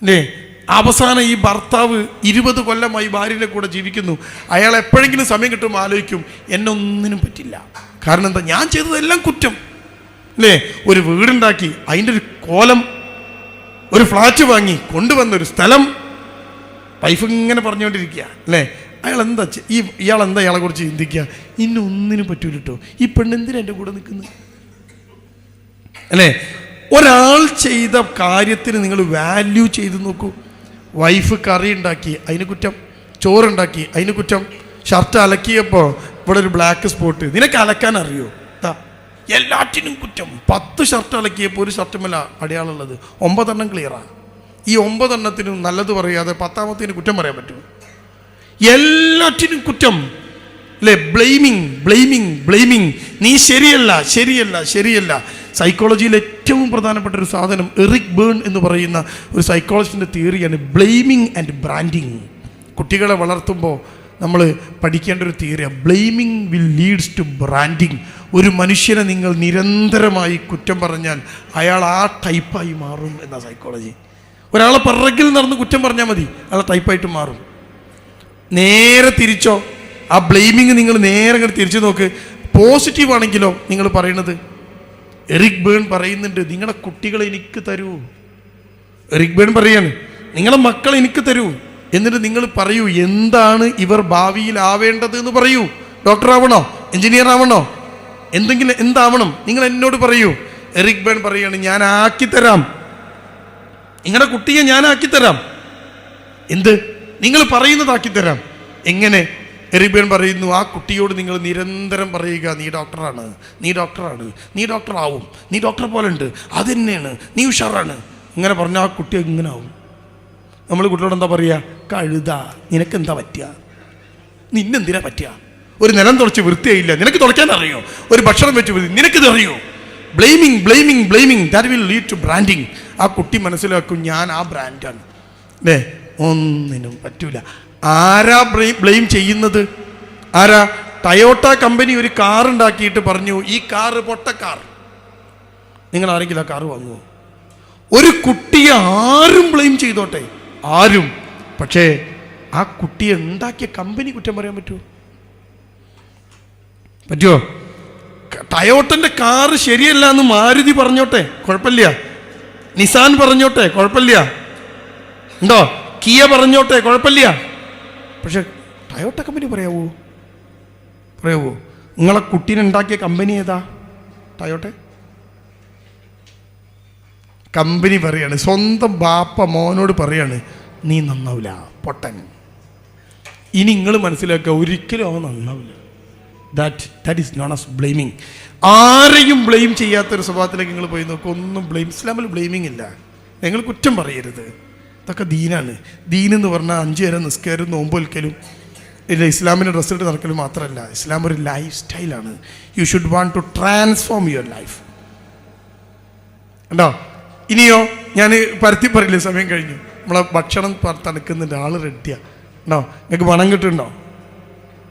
അല്ലേ അവസാനം ഈ ഭർത്താവ് ഇരുപത് കൊല്ലമായി ഭാര്യയുടെ കൂടെ ജീവിക്കുന്നു. അയാൾ എപ്പോഴെങ്കിലും സമയം കിട്ടുമ്പോൾ ആലോചിക്കും എന്നെ ഒന്നിനും പറ്റില്ല. കാരണം എന്താ? ഞാൻ ചെയ്തതെല്ലാം കുറ്റം. അല്ലേ ഒരു വീടുണ്ടാക്കി അതിന്റെ ഒരു കോലം ഒരു ഫ്ലാറ്റ് വാങ്ങി കൊണ്ടുവന്ന ഒരു സ്ഥലം. വൈഫ് ഇങ്ങനെ പറഞ്ഞുകൊണ്ടിരിക്കുക അല്ലേ? അയാൾ എന്താ ഈ ഇയാൾ എന്താ ഇയാളെ കുറിച്ച് ചിന്തിക്കുക? ഇന്ന ഒന്നിനും പറ്റൂല കേട്ടോ ഈ പെണ്ണെന്തിനാ എന്റെ കൂടെ നിൽക്കുന്നത് അല്ലേ? ഒരാൾ ചെയ്ത കാര്യത്തിന് നിങ്ങൾ വാല്യൂ ചെയ്ത് നോക്കൂ. വൈഫ് കറി ഉണ്ടാക്കി അതിന് കുറ്റം. ചോറുണ്ടാക്കി അതിന് കുറ്റം. ഷർട്ട് അലക്കിയപ്പോൾ ഇവിടെ ഒരു ബ്ലാക്ക് സ്പോട്ട് നിനക്ക് അലക്കാൻ അറിയോ? എല്ലാറ്റിനും കുറ്റം. പത്ത് ഷർട്ട് അലക്കിയപ്പോൾ ഒരു ഷർട്ടുമല്ല അടയാളുള്ളത്. ഒമ്പതെണ്ണം ക്ലിയറാണ് ഈ ഒമ്പതെണ്ണത്തിനും നല്ലത് പറയാതെ പത്താമത്തിന് കുറ്റം പറയാൻ പറ്റുമോ എല്ലാറ്റിനും കുറ്റം. അല്ലേ? ബ്ലെയിമിങ് ബ്ലെയിമിങ് ബ്ലെയിമിങ് നീ ശരിയല്ല ശരിയല്ല ശരിയല്ല. സൈക്കോളജിയിൽ ഏറ്റവും പ്രധാനപ്പെട്ട ഒരു സാധനം എറിക് ബേൺ എന്ന് പറയുന്ന ഒരു സൈക്കോളജിന്റെ തിയറിയാണ് ബ്ലെയിമിങ് ആൻഡ് ബ്രാൻഡിങ് കുട്ടികളെ വളർത്തുമ്പോൾ നമ്മൾ പഠിക്കേണ്ട ഒരു theory blaming will leads to branding ഒരു മനുഷ്യനെ നിങ്ങൾ നിരന്തരമായി കുറ്റം പറഞ്ഞാൽ അയാൾ ആ ടൈപ്പായി മാറും എന്ന സൈക്കോളജി ഒരാളെ പിറകിൽ നടന്ന് കുറ്റം പറഞ്ഞാൽ മതി അയാൾ ടൈപ്പായിട്ട് മാറും. നേരെ തിരിച്ചോ ആ ബ്ലെയിമിങ് നിങ്ങൾ നേരെ ഇങ്ങോട്ട് തിരിച്ചു നോക്ക്. പോസിറ്റീവ് ആണെങ്കിലോ നിങ്ങൾ പറയുന്നത് എറിക് ബേൺ പറയുന്നുണ്ട് നിങ്ങളുടെ കുട്ടികളെ എനിക്ക് തരൂ. എറിക് ബേൺ പറയാണ് നിങ്ങളുടെ മക്കൾ എനിക്ക് തരൂ. എന്നിട്ട് നിങ്ങൾ പറയൂ എന്താണ് ഇവർ ഭാവിയിൽ ആവേണ്ടത് എന്ന് പറയൂ? ഡോക്ടർ ആവണോ? എഞ്ചിനീയർ ആവണോ? എന്തെങ്കിലും എന്താവണം? നിങ്ങൾ എന്നോട് പറയൂ. എറിക് ബേൺ പറയാണ് ഞാൻ ആക്കിത്തരാം നിങ്ങളുടെ കുട്ടിയെ ഞാൻ ആക്കിത്തരാം എന്ത്? നിങ്ങൾ പറയുന്നതാക്കി തരാം. എങ്ങനെ? എറിബേൺ പറയുന്നു ആ കുട്ടിയോട് നിങ്ങൾ നിരന്തരം പറയുക നീ ഡോക്ടറാണ് നീ ഡോക്ടറാണ് നീ ഡോക്ടറാവും നീ ഡോക്ടറെ പോലെ ഉണ്ട് അത് തന്നെയാണ് നീ ഉഷാറാണ്. ഇങ്ങനെ പറഞ്ഞാൽ ആ കുട്ടി ഇങ്ങനെ ആവും. നമ്മൾ കുട്ടിയോട് എന്താ പറയുക കഴുത നിനക്ക് എന്താ പറ്റുക നിന്നെന്തിനാ പറ്റുക ഒരു നിലം തുളച്ച് വൃത്തിയായില്ല. നിനക്ക് തുളയ്ക്കാൻ അറിയോ? ഒരു ഭക്ഷണം വെച്ച് നിനക്കിത് അറിയോ? Blaming blaming blaming that will lead to branding ആ കുട്ടി മനസ്സിലാക്കും ഞാൻ ആ ബ്രാൻഡാണ് അല്ലേ ഒന്നിനും പറ്റൂല. ആരാ ബ്ലെയിം ചെയ്യുന്നത്? ആരാ? ടയോട്ട കമ്പനി ഒരു കാർ ഉണ്ടാക്കിയിട്ട് പറഞ്ഞു ഈ കാർ പൊട്ട കാർ നിങ്ങൾ ആരെങ്കിലും ആ കാർ വാങ്ങുമോ ഒരു കുട്ടിയെ ആരും ബ്ലെയിം ചെയ്തോട്ടെ. ആരും. പക്ഷേ ആ കുട്ടിയെ ഉണ്ടാക്കിയ കമ്പനി കുറ്റം പറയാൻ പറ്റുമോ? പറ്റുമോ? ടയോട്ടന്റെ കാറ് ശരിയല്ല എന്ന് മാരുതി പറഞ്ഞോട്ടെ കുഴപ്പമില്ല. നിസാൻ പറഞ്ഞോട്ടെ കുഴപ്പമില്ല. ഉണ്ടോ? കിയ പറഞ്ഞോട്ടെ കുഴപ്പമില്ല. പക്ഷെ ടയോട്ട കമ്പനി പറയാവോ? പറയാവോ? നിങ്ങളെ കുട്ടീനെ ഉണ്ടാക്കിയ കമ്പനി ഏതാ? ടയോട്ടെ? കമ്പനി പറയാണ് സ്വന്തം ബാപ്പ മോനോട് പറയാണ് നീ നന്നാവില്ല പൊട്ടൻ. ഇനി നിങ്ങൾ മനസ്സിലാക്കുക ഒരിക്കലും അവൻ നന്നാവില്ല that that is non as blaming ആരെയും ബ്ലെയിം ചെയ്യാത്തൊരു സ്വഭാവത്തിലേക്ക് നിങ്ങൾ പോയി നോക്കുക ഒന്നും ബ്ലെയിം ഇസ്ലാമിൽ ബ്ലെയിമിങ് ഇല്ല. നിങ്ങൾ കുറ്റം പറയരുത്. ഇതൊക്കെ ദീനാണ്. ദീൻ എന്ന് പറഞ്ഞാൽ അഞ്ചു നേരം നിസ്കാരം നോമ്പൊലിക്കലും ഇല്ല ഇസ്ലാമിന്റെ റിസൾട്ട് നടക്കലും മാത്രമല്ല ഇസ്ലാം ഒരു ലൈഫ് സ്റ്റൈലാണ് you should want to transform your life ഉണ്ടോ ഇനിയോ ഞാൻ പരത്തി പറയില്ലേ സമയം കഴിഞ്ഞു. നമ്മളെ ഭക്ഷണം തണുക്കുന്നുണ്ട് ആൾ റെഡിയാ ഉണ്ടോ? നിങ്ങൾക്ക് മണം കിട്ടുന്നുണ്ടോ?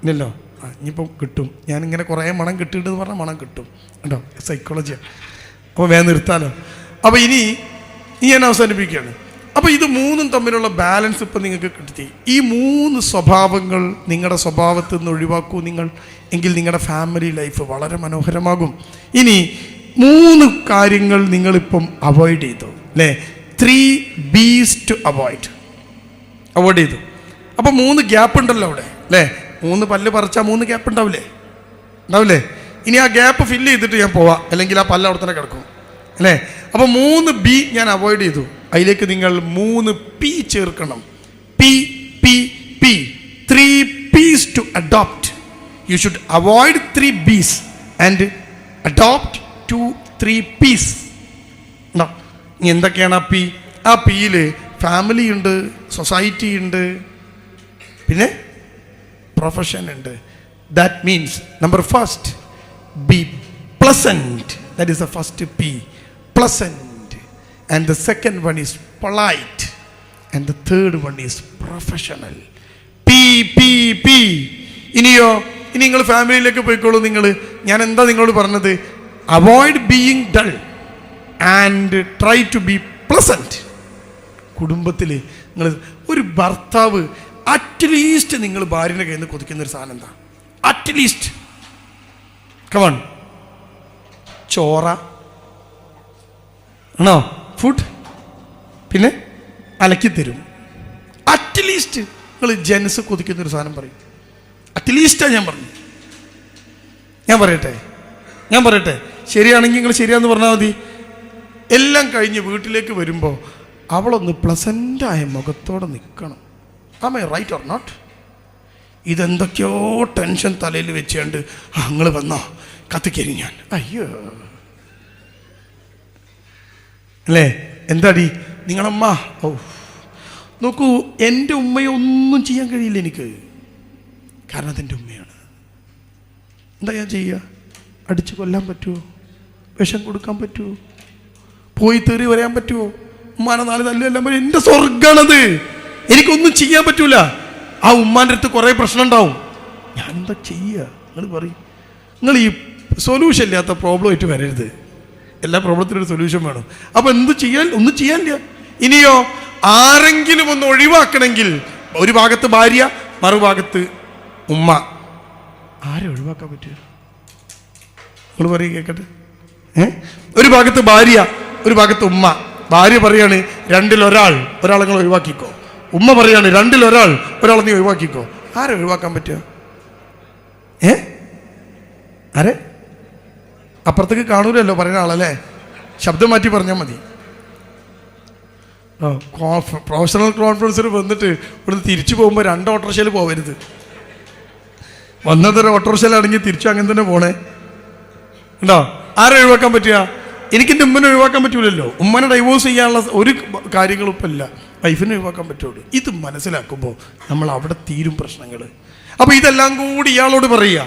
ഇല്ലല്ലോ. ആ ഇനിയിപ്പം കിട്ടും. ഞാനിങ്ങനെ കുറേ മണം കിട്ടിയിട്ടെന്ന് പറഞ്ഞാൽ മണം കിട്ടും. ഉണ്ടോ? സൈക്കോളജിയാണ് അപ്പോൾ വേഗം നിർത്താലോ. അപ്പോൾ ഇനി ഇനി ഞാൻ അവസാനിപ്പിക്കുകയാണ്. അപ്പോൾ ഇത് മൂന്നും തമ്മിലുള്ള ബാലൻസ് ഇപ്പം നിങ്ങൾക്ക് കിട്ടി. ഈ മൂന്ന് സ്വഭാവങ്ങൾ നിങ്ങളുടെ സ്വഭാവത്തിൽ നിന്ന് ഒഴിവാക്കൂ നിങ്ങൾ. എങ്കിൽ നിങ്ങളുടെ ഫാമിലി ലൈഫ് വളരെ മനോഹരമാകും. ഇനി മൂന്ന് കാര്യങ്ങൾ നിങ്ങളിപ്പം അവോയ്ഡ് ചെയ്തു അല്ലേ? Three Bs to avoid avoid ചെയ്തു. അപ്പോൾ മൂന്ന് ഗ്യാപ്പ് ഉണ്ടല്ലോ അവിടെ അല്ലേ? മൂന്ന് പല്ല് പറിച്ചാൽ മൂന്ന് ഗ്യാപ്പ് ഉണ്ടാവില്ലേ? ഉണ്ടാവില്ലേ? ഇനി ആ ഗ്യാപ്പ് ഫില്ല് ചെയ്തിട്ട് ഞാൻ പോവാം. അല്ലെങ്കിൽ ആ പല്ല് അവിടെ തന്നെ കിടക്കും അല്ലേ? അപ്പോൾ മൂന്ന് ബി ഞാൻ അവോയ്ഡ് ചെയ്തു. അതിലേക്ക് നിങ്ങൾ മൂന്ന് പി ചേർക്കണം. P P P three Ps to adopt you should avoid three Bs and adopt to three Ps ഇനി എന്തൊക്കെയാണ് ആ പി? ആ പിയിൽ ഫാമിലി ഉണ്ട് സൊസൈറ്റി ഉണ്ട് പിന്നെ പ്രൊഫഷൻ ഉണ്ട്. That means number first be pleasant that is the first P pleasant and the second one is polite and the third one is professional P P P ഇനിയോ ഇനി നിങ്ങൾ ഫാമിലിയിലേക്ക് പോയിക്കോളൂ നിങ്ങൾ. ഞാൻ എന്താ നിങ്ങളോട് പറഞ്ഞത്? Avoid being dull and try to be pleasant കുടുംബത്തിൽ നിങ്ങൾ ഒരു ഭർത്താവ് അറ്റ്ലീസ്റ്റ് നിങ്ങൾ ഭാര്യയുടെ കയ്യിൽ നിന്ന് കൊതിക്കുന്ന ഒരു സാധനം എന്താ? അറ്റ്ലീസ്റ്റ് കമൺ ചോറ. ആണോ? ഫുഡ് പിന്നെ അലക്കി തരും. അറ്റ്ലീസ്റ്റ് നിങ്ങൾ ജനസ് കൊതിക്കുന്ന ഒരു സാധനം പറയും. അറ്റ്ലീസ്റ്റാണ് ഞാൻ പറഞ്ഞു. ഞാൻ പറയട്ടെ? ഞാൻ പറയട്ടെ? ശരിയാണെങ്കിൽ നിങ്ങൾ ശരിയാന്ന് പറഞ്ഞാൽ മതി. എല്ലാം കഴിഞ്ഞ് വീട്ടിലേക്ക് വരുമ്പോൾ അവളൊന്ന് പ്ലസന്റായ മുഖത്തോടെ നിൽക്കണം am I right or not ഇതെന്തൊക്കെയോ tension തലയിൽ വെച്ചുകൊണ്ട് നിങ്ങൾ വന്നോ. കത്തിക്കരി ഞാൻ. അയ്യോ. അല്ലേ? എന്താടി? നിങ്ങളമ്മ? ഓ നോക്കൂ എന്റെ ഉമ്മയെ ഒന്നും ചെയ്യാൻ കഴിയില്ല എനിക്ക്. കാരണം അതെന്റെ ഉമ്മയാണ്. എന്താ ഞാൻ ചെയ്യുക അടിച്ചു കൊല്ലാൻ പറ്റുമോ വിഷം കൊടുക്കാൻ പറ്റുമോ പോയി തെറി വരാൻ പറ്റുമോ ഉമ്മാനെ നാല് തല്ലുമെല്ലാം പറയും എന്റെ സ്വർഗാണത് എനിക്കൊന്നും ചെയ്യാൻ പറ്റൂല. ആ ഉമ്മാന്റെ അടുത്ത് കുറേ പ്രശ്നം ഉണ്ടാവും. ഞാൻ എന്താ ചെയ്യുക നിങ്ങൾ പറയും. നിങ്ങൾ ഈ സൊല്യൂഷൻ ഇല്ലാത്ത പ്രോബ്ലം ആയിട്ട് വരരുത്. എല്ലാ പ്രോബ്ലത്തിനും ഒരു സൊല്യൂഷൻ വേണം. അപ്പൊ എന്ത് ചെയ്യാൻ? ഒന്നും ചെയ്യാനില്ല. ഇനിയോ ആരെങ്കിലും ഒന്ന് ഒഴിവാക്കണമെങ്കിൽ ഒരു ഭാഗത്ത് ഭാര്യ മറുഭാഗത്ത് ഉമ്മ. ആരെ ഒഴിവാക്കാൻ പറ്റുക? നിങ്ങൾ പറയും കേക്കട്ടെ. ഏ ഒരു ഭാഗത്ത് ഭാര്യ ഒരു ഭാഗത്ത് ഉമ്മ. ഭാര്യ പറയാണ് രണ്ടിൽ ഒരാൾ ഒരാളെ ഒഴിവാക്കിക്കോ. ഉമ്മ പറയാണ് രണ്ടിൽ ഒരാൾ ഒരാളെ നീ ഒഴിവാക്കിക്കോ. ആരെ ഒഴിവാക്കാൻ പറ്റുക? ഏ? ആരെ? അപ്പുറത്തേക്ക് കാണൂലല്ലോ പറയുന്ന ആളല്ലേ? ശബ്ദം മാറ്റി പറഞ്ഞാൽ മതി. പ്രൊഫഷണൽ കോൺഫറൻസിൽ വന്നിട്ട് ഇവിടുന്ന് തിരിച്ചു പോകുമ്പോൾ രണ്ട് ഓട്ടോറിക്ഷയിൽ പോകരുത് വന്നതൊരു ഓട്ടോറിക്ഷയിലാണെങ്കിൽ തിരിച്ചു അങ്ങനെ തന്നെ പോണേ. ഉണ്ടോ ആരെ ഒഴിവാക്കാൻ പറ്റുക എനിക്ക് എന്റെ ഉമ്മനെ ഒഴിവാക്കാൻ പറ്റൂലല്ലോ. ഉമ്മനെ ഡൈവോഴ്സ് ചെയ്യാനുള്ള ഒരു കാര്യങ്ങളും ഇപ്പം ഇല്ല. വൈഫിനെ ഒഴിവാക്കാൻ പറ്റുള്ളൂ. ഇത് മനസ്സിലാക്കുമ്പോൾ നമ്മൾ അവിടെ തീരും പ്രശ്നങ്ങൾ. അപ്പോൾ ഇതെല്ലാം കൂടി ഇയാളോട് പറയുക.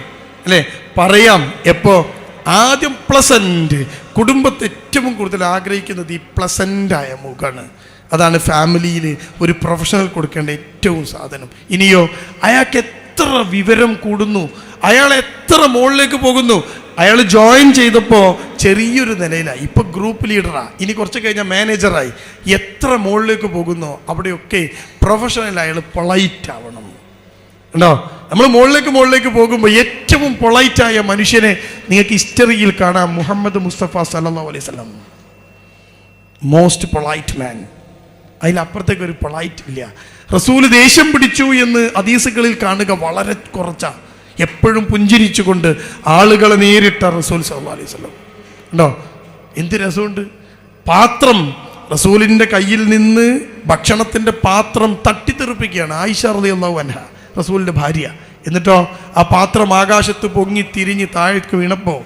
അല്ലേ? പറയാം. എപ്പോൾ ആദ്യം പ്ലസന്റ് കുടുംബത്തെ ഏറ്റവും കൂടുതൽ ആഗ്രഹിക്കുന്നത് ഈ പ്ലസന്റായ മുഖാണ്. അതാണ് ഫാമിലിയിൽ ഒരു പ്രൊഫഷണൽ കൊടുക്കേണ്ട ഏറ്റവും സാധനം. ഇനിയോ അയാൾക്ക് എത്ര വിവരം കൂടുന്നു? അയാൾ എത്ര മുകളിലേക്ക് പോകുന്നു? അയാൾ ജോയിൻ ചെയ്തപ്പോൾ ചെറിയൊരു നിലയിലായി. ഇപ്പൊ ഗ്രൂപ്പ് ലീഡറാണ് ഇനി കുറച്ച് കഴിഞ്ഞാൽ മാനേജറായി എത്ര മുകളിലേക്ക് പോകുന്നോ അവിടെയൊക്കെ പ്രൊഫഷണൽ അയാൾ പൊളൈറ്റ് ആവണം. ഉണ്ടോ നമ്മൾ മുകളിലേക്ക് മുകളിലേക്ക് പോകുമ്പോൾ ഏറ്റവും പൊളൈറ്റായ മനുഷ്യനെ നിങ്ങൾക്ക് ഹിസ്റ്ററിയിൽ കാണാം. മുഹമ്മദ് മുസ്തഫ സല്ലല്ലാഹു അലൈഹി വസല്ലം. മോസ്റ്റ് പൊളൈറ്റ് മാൻ അതിലപ്പുറത്തേക്ക് ഒരു പൊളൈറ്റ് ഇല്ല. റസൂൽ ദേഷ്യം പിടിച്ചു എന്ന് ഹദീസുകളിൽ കാണുക വളരെ കുറച്ചാ. എപ്പോഴും പുഞ്ചിരിച്ചുകൊണ്ട് ആളുകളെ നേരിട്ട റസൂൽ സല്ലാ അലൈഹി വസല്ലം. ഉണ്ടോ എന്ത് രസമുണ്ട്? പാത്രം റസൂലിന്റെ കയ്യിൽ നിന്ന് ഭക്ഷണത്തിന്റെ പാത്രം തട്ടിത്തെറിപ്പിക്കുകയാണ് ആയിഷ റളിയല്ലാഹു അൻഹ റസൂലിന്റെ ഭാര്യ. എന്നിട്ടോ ആ പാത്രം ആകാശത്ത് പൊങ്ങി തിരിഞ്ഞ് താഴേക്ക് വീണപ്പോൾ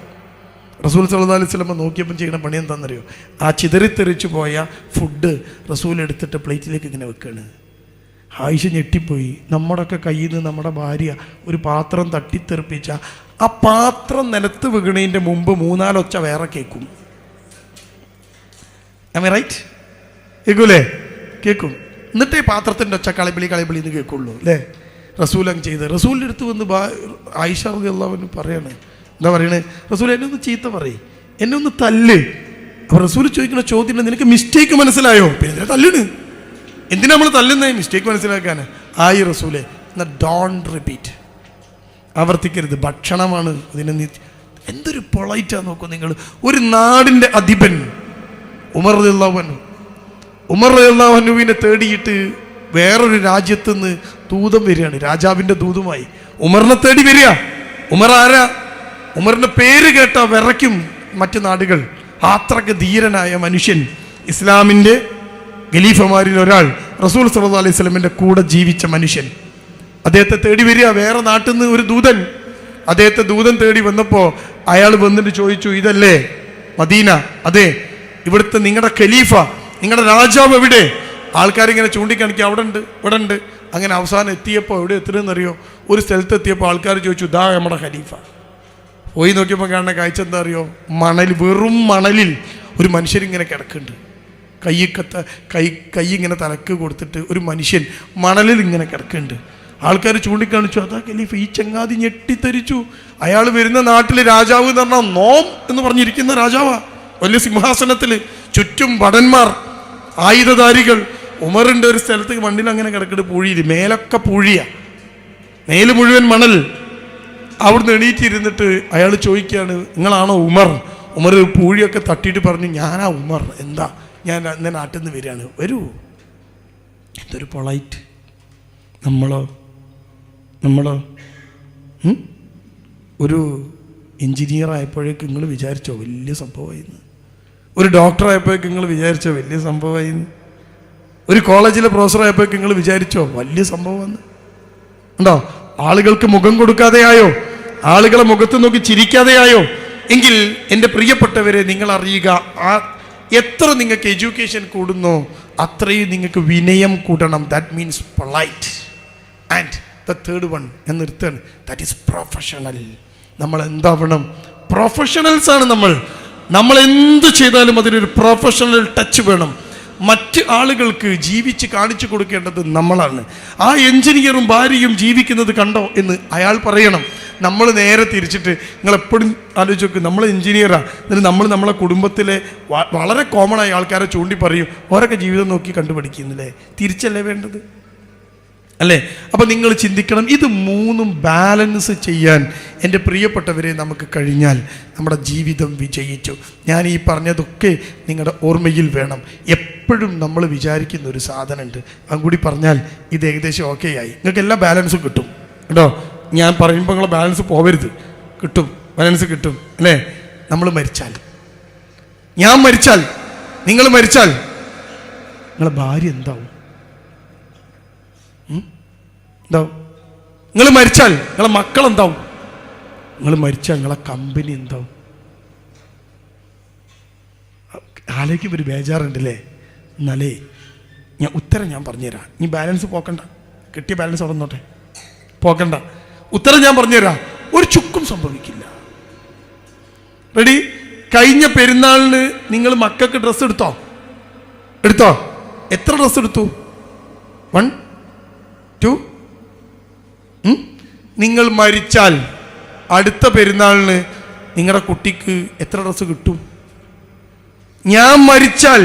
റസൂൽ സല്ലാ അലൈഹി സ്വലമ്മ നോക്കിയപ്പം ചെയ്യുന്ന പണി എന്താണെന്നറിയോ? ആ ചിതറിത്തെറിച്ച് പോയ ഫുഡ് റസൂൽ എടുത്തിട്ട് പ്ലേറ്റിലേക്ക് ഇങ്ങനെ വെക്കുകയാണ് ആയിഷ ഞെട്ടിപ്പോയി. നമ്മുടെയൊക്കെ കയ്യിൽ നിന്ന് നമ്മുടെ ഭാര്യ ഒരു പാത്രം തട്ടിത്തെറിപ്പിച്ച ആ പാത്രം നിലത്ത് വീണതിന്റെ മുമ്പ് മൂന്നാലൊച്ച വേറെ കേൾക്കും. റൈറ്റ് കേൾക്കൂലേ? കേൾക്കും. എന്നിട്ടേ പാത്രത്തിന്റെ ഒച്ച കളിപ്പിളി കളിപ്പിളി എന്ന് കേൾക്കുള്ളൂ അല്ലേ? റസൂൽ അങ്ങ് ചെയ്ത്. റസൂലിന്റെ അടുത്ത് വന്ന് ബാ ആയിഷ അള്ളാഹുവിന് പറയാണ്. എന്താ പറയണേ? റസൂൽ എന്നെ ഒന്ന് ചീത്ത പറയും. എന്നെ ഒന്ന് തല്ല്. അപ്പോൾ റസൂൽ ചോദിക്കുന്ന ചോദ്യം നിനക്ക് മിസ്റ്റേക്ക് മനസ്സിലായോ? പിന്നെ തല്ലിന് എന്തിനാ നമ്മൾ തല്ലുന്നേ? മിസ്റ്റേക്ക് മനസ്സിലാക്കാൻ ആയി റസൂലെ എന്നാൽ ഡോൺ റിപ്പീറ്റ് ആവർത്തിക്കരുത്. ഭക്ഷണമാണ് അതിനെ നീ എന്തൊരു പൊളൈറ്റാ നോക്കൂ നിങ്ങൾ ഒരു നാടിന്റെ അധിപൻ ഉമർ റളിയല്ലാഹു ഉമർ റളിയല്ലാഹുവിനെ തേടിയിട്ട് വേറൊരു രാജ്യത്ത് നിന്ന് ദൂതം വരികയാണ്. രാജാവിന്റെ ദൂതുമായി. ഉമറിനെ തേടി വരിക. ഉമർ ആരാ? ഉമറിന്റെ പേര് കേട്ട വിറയ്ക്കും മറ്റു നാടുകൾ. അത്രയ്ക്ക് ധീരനായ മനുഷ്യൻ. ഇസ്ലാമിന്റെ ഖലീഫമാരിൽ ഒരാൾ റസൂൽ സല്ലല്ലാഹു അലൈഹി സ്വലമിന്റെ കൂടെ ജീവിച്ച മനുഷ്യൻ. അദ്ദേഹത്തെ തേടി വരിക വേറെ നാട്ടിൽ നിന്ന് ഒരു ദൂതൻ. അദ്ദേഹത്തെ ദൂതൻ തേടി വന്നപ്പോൾ അയാൾ വന്നിട്ട് ചോദിച്ചു ഇതല്ലേ മദീന? അതെ ഇവിടുത്തെ നിങ്ങളുടെ ഖലീഫ നിങ്ങളുടെ രാജാവ് എവിടെ? ആൾക്കാരിങ്ങനെ ചൂണ്ടിക്കാണിക്കുക അവിടെ ഉണ്ട് ഇവിടെ ഉണ്ട്. അങ്ങനെ അവസാനം എത്തിയപ്പോൾ എവിടെ എത്തണമെന്നറിയോ ഒരു സ്ഥലത്ത് എത്തിയപ്പോൾ ആൾക്കാർ ചോദിച്ചു ദാ നമ്മുടെ ഖലീഫ. പോയി നോക്കിയപ്പോൾ കാണുന്ന കാഴ്ച എന്താ അറിയോ? മണൽ വെറും മണലിൽ ഒരു മനുഷ്യരിങ്ങനെ കിടക്കുന്നുണ്ട്. കൈ കത്ത കൈ കൈ ഇങ്ങനെ തലക്ക് കൊടുത്തിട്ട് ഒരു മനുഷ്യൻ മണലിൽ ഇങ്ങനെ കിടക്കുന്നുണ്ട്. ആൾക്കാർ ചൂണ്ടിക്കാണിച്ചു അതാ ഖലീഫ് ഈ ചങ്ങാതി ഞെട്ടിത്തരിച്ചു അയാൾ വരുന്ന നാട്ടിൽ രാജാവ് എന്ന് പറഞ്ഞാൽ നോം എന്ന് പറഞ്ഞിരിക്കുന്ന രാജാവാ. വലിയ സിംഹാസനത്തിൽ ചുറ്റും ഭടന്മാർ ആയുധധാരികൾ. ഉമറിന്റെ ഒരു സ്ഥലത്ത് മണ്ണിൽ അങ്ങനെ കിടക്കിട്ട് പൂഴിയിൽ മേലൊക്കെ പൂഴിയ. മേൽ മുഴുവൻ മണൽ. അവിടുന്ന് എണീറ്റിരുന്നിട്ട് അയാൾ ചോദിക്കുകയാണ് നിങ്ങളാണോ ഉമർ? ഉമർ പൂഴിയൊക്കെ തട്ടിയിട്ട് പറഞ്ഞു ഞാനാ ഉമർ. എന്താ? ഞാൻ ഇന്ന് നാട്ടിൽ നിന്ന് വരികയാണ്. വരൂ. എന്തൊരു പൊളൈറ്റ് നമ്മളോ? നമ്മളോ? ഒരു എഞ്ചിനീയർ ആയപ്പോഴേക്ക് നിങ്ങൾ വിചാരിച്ചോ വലിയ സംഭവമായിരുന്നു ഒരു ഡോക്ടർ ആയപ്പോഴേക്ക് നിങ്ങൾ വിചാരിച്ചോ വലിയ സംഭവമായിരുന്നു ഒരു കോളേജിലെ പ്രൊഫസർ ആയപ്പോഴേക്ക് നിങ്ങൾ വിചാരിച്ചോ വലിയ സംഭവമാണ് ഉണ്ടോ ആളുകൾക്ക് മുഖം കൊടുക്കാതെയായോ ആളുകളെ മുഖത്ത് നോക്കി ചിരിക്കാതെയായോ എങ്കിൽ എന്റെ പ്രിയപ്പെട്ടവരെ നിങ്ങൾ അറിയുക ആ എത്ര നിങ്ങൾക്ക് എഡ്യൂക്കേഷൻ കൂടുന്നോ അത്രയും നിങ്ങൾക്ക് വിനയം കൂടണം. That means polite and the third one ഞാൻ നിർത്തുകയാണ്. ദാറ്റ് ഈസ് പ്രൊഫഷണൽ നമ്മൾ എന്താവണം? പ്രൊഫഷണൽസ് ആണ് നമ്മൾ. നമ്മൾ എന്ത് ചെയ്താലും അതിനൊരു പ്രൊഫഷണൽ ടച്ച് വേണം. മറ്റ് ആളുകൾക്ക് ജീവിച്ച് കാണിച്ചു കൊടുക്കേണ്ടത് നമ്മളാണ്. ആ എഞ്ചിനീയറും ഭാര്യയും ജീവിക്കുന്നത് കണ്ടോ എന്ന് അയാൾ പറയണം. നമ്മൾ നേരെ തിരിച്ചിട്ട് നിങ്ങൾ എപ്പോഴും ആലോചിച്ച് നോക്കും നമ്മൾ എഞ്ചിനീയറാണ് എന്നിട്ട് നമ്മൾ നമ്മളെ കുടുംബത്തിലെ വളരെ കോമൺ ആയ ആൾക്കാരെ ചൂണ്ടി പറയും ഓരൊക്കെ ജീവിതം നോക്കി കണ്ടുപഠിക്കുന്നില്ലേ? തിരിച്ചല്ലേ വേണ്ടത്? അല്ലേ? അപ്പോൾ നിങ്ങൾ ചിന്തിക്കണം ഇത് മൂന്നും ബാലൻസ് ചെയ്യാൻ എന്റെ പ്രിയപ്പെട്ടവരെ നമുക്ക് കഴിഞ്ഞാൽ നമ്മുടെ ജീവിതം വിജയിച്ചു. ഞാൻ ഈ പറഞ്ഞതൊക്കെ നിങ്ങളുടെ ഓർമ്മയിൽ വേണം. എപ്പോഴും നമ്മൾ വിചാരിക്കുന്ന ഒരു സാധനമുണ്ട്. അതും കൂടി പറഞ്ഞാൽ ഇത് ഏകദേശം ഓക്കെ ആയി. നിങ്ങൾക്ക് എല്ലാ ബാലൻസും കിട്ടും. കേട്ടോ? ഞാൻ പറയുമ്പോൾ നിങ്ങളെ ബാലൻസ് പോവരുത്. കിട്ടും. ബാലൻസ് കിട്ടും. അല്ലേ? നമ്മൾ മരിച്ചാൽ. ഞാൻ മരിച്ചാൽ. നിങ്ങൾ മരിച്ചാൽ. നിങ്ങളെ ഭാര്യ എന്താവും? എന്താവും? നിങ്ങൾ മരിച്ചാൽ നിങ്ങളെ മക്കൾ എന്താവും നിങ്ങൾ മരിച്ചാൽ നിങ്ങളെ കമ്പനി എന്താവും? ആലോചിക്കുമ്പോൾ ഒരു ബേജാറുണ്ടല്ലേ? എന്നാലേ ഞാൻ ഉത്തരം ഞാൻ പറഞ്ഞുതരാം. നീ ബാലൻസ് പോക്കണ്ട. കിട്ടിയ ബാലൻസ് അവിടെ നിന്നോട്ടെ. പോക്കണ്ട. ഉത്തരം ഞാൻ പറഞ്ഞുതരാം. ഒരു ചുക്കും സംഭവിക്കില്ല. റെഡി കഴിഞ്ഞ പെരുന്നാളിന് നിങ്ങൾ മക്കൾക്ക് ഡ്രസ്സ് എടുത്തോ? എടുത്തോ? എത്ര ഡ്രസ്സ് എടുത്തു? One two? നിങ്ങൾ മരിച്ചാൽ അടുത്ത പെരുന്നാളിന് നിങ്ങളുടെ കുട്ടിക്ക് എത്ര ഡ്രസ്സ് കിട്ടും? ഞാൻ മരിച്ചാൽ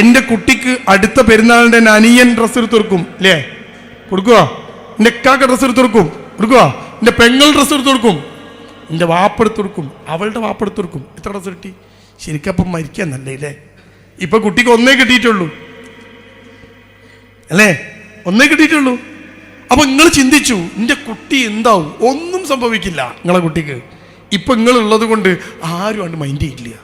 എന്റെ കുട്ടിക്ക് അടുത്ത പെരുന്നാളിന്റെ അനിയൻ ഡ്രസ്സ് എടുത്ത് കൊടുക്കും അല്ലേ? കൊടുക്കുക എന്റെ കാക്ക ഡ്രസ്സ് എടുത്ത് കൊടുക്കും കൊടുക്കുക എന്റെ പെങ്ങൾ ഡ്രസ്സ് എടുത്ത് കൊടുക്കും എന്റെ വാപ്പ എടുത്ത് കൊടുക്കും അവളുടെ വാപ്പ എടുത്ത് കൊടുക്കും. എത്ര ഡ്രസ്സ് കിട്ടി? ശരിക്കും അപ്പം മരിക്കാൻ നല്ലേ അല്ലേ? ഇപ്പം കുട്ടിക്ക് ഒന്നേ കിട്ടിയിട്ടുള്ളൂ അല്ലേ? ഒന്നേ കിട്ടിയിട്ടുള്ളൂ. അപ്പൊ നിങ്ങൾ ചിന്തിച്ചു എന്റെ കുട്ടി എന്താവും? ഒന്നും സംഭവിക്കില്ല. നിങ്ങളെ കുട്ടിക്ക്. ഇപ്പൊ നിങ്ങൾ ഉള്ളത് കൊണ്ട് ആരും ആണ് മൈൻഡ് ചെയ്യില്ല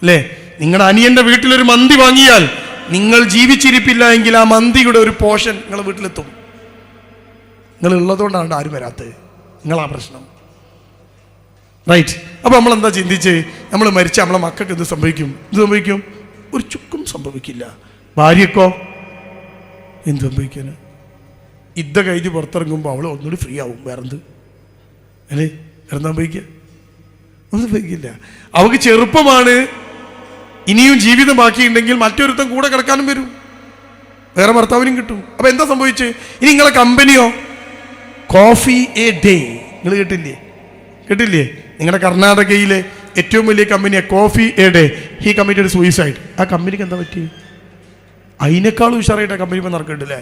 അല്ലേ? നിങ്ങളുടെ അനിയന്റെ വീട്ടിലൊരു മന്തി വാങ്ങിയാൽ നിങ്ങൾ ജീവിച്ചിരിപ്പില്ല എങ്കിൽ ആ മന്തിയുടെ ഒരു പോഷൻ നിങ്ങളെ വീട്ടിലെത്തും. നിങ്ങൾ ഉള്ളതുകൊണ്ടാണ് ആരും വരാത്തത്. നിങ്ങളാ പ്രശ്നം. റൈറ്റ് അപ്പൊ നമ്മൾ എന്താ ചിന്തിച്ച്? നമ്മൾ മരിച്ച നമ്മളെ മക്കൾക്ക് ഇത് സംഭവിക്കും? എന്ത് സംഭവിക്കും? ഒരു ചുക്കും സംഭവിക്കില്ല. ഭാര്യക്കോ? എന്ത് സംഭവിക്കാന്? യുദ്ധ കഴിഞ്ഞ് പുറത്തിറങ്ങുമ്പോൾ അവൾ ഒന്നുകൂടി ഫ്രീ ആവും വേറെന്ത്? അല്ലേ? വേറെന്താ പോയിക്കുക ഒന്നും പോയിക്കില്ല അവൾക്ക് ചെറുപ്പമാണ്. ഇനിയും ജീവിതം ബാക്കിയുണ്ടെങ്കിൽ മറ്റൊരുത്തം കൂടെ കിടക്കാനും വരും. വേറെ ഭർത്താവിനും കിട്ടും. അപ്പം എന്താ സംഭവിച്ചത് ഇനി നിങ്ങളെ കമ്പനിയോ കോഫി എ ഡേ നിങ്ങൾ കേട്ടില്ലേ? കേട്ടില്ലേ? നിങ്ങളുടെ കർണാടകയിലെ ഏറ്റവും വലിയ കമ്പനിയാണ് coffee a day he committed suicide ആ കമ്പനിക്ക് എന്താ പറ്റി? അതിനേക്കാളും ഉഷാറായിട്ട് ആ കമ്പനി ഇപ്പം നടക്കുന്നുണ്ടല്ലേ